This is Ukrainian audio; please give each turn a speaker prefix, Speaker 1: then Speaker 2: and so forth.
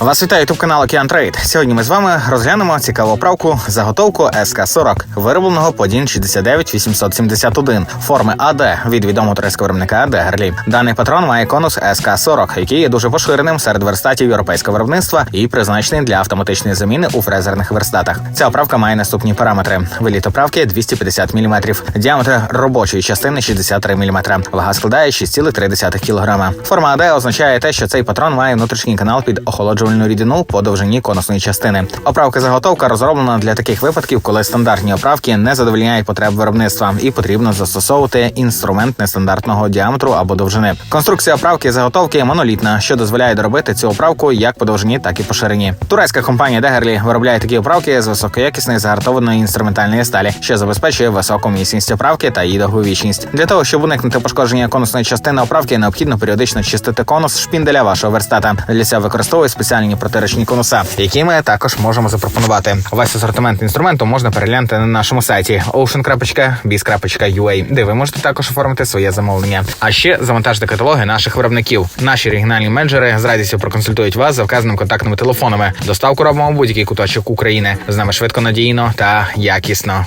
Speaker 1: Вас вітає ютуб канал Океан Трейд. Сьогодні ми з вами розглянемо цікаву правку заготовку СК-40, виробленого по DIN 69871 форми АД від відомого турецького виробника Дегерлі. Даний патрон має конус СК-40, який є дуже поширеним серед верстатів європейського виробництва і призначений для автоматичної заміни у фрезерних верстатах. Ця оправка має наступні параметри: виліт оправки 250 мм, діаметр робочої частини 63 мм, вага складає 6,3 кг. Форма АД означає те, що цей патрон має внутрішній канал під охолоджувальну рідину по довжині конусної частини. Оправка заготовка розроблена для таких випадків, коли стандартні оправки не задовольняють потреб виробництва, і потрібно застосовувати інструмент нестандартного діаметру або довжини. Конструкція оправки заготовки монолітна, що дозволяє доробити цю оправку як по довжині, так і по ширині. Турецька компанія Дегерлі виробляє такі оправки з високоякісної загартованої інструментальної сталі, що забезпечує високу міцність оправки та її довговічність. Для того щоб уникнути пошкодження конусної частини оправки, необхідно періодично чистити конус шпінделя вашого верстата. Для цього використовують спеціальні протирочні конуса, які ми також можемо запропонувати. Весь асортимент інструменту можна переглянути на нашому сайті ocean.biz.ua, де ви можете також оформити своє замовлення. А ще завантажити каталоги наших виробників. Наші регіональні менеджери з радістю проконсультують вас за вказаними контактними телефонами. Доставку робимо в будь-який куточок України. З нами швидко, надійно та якісно.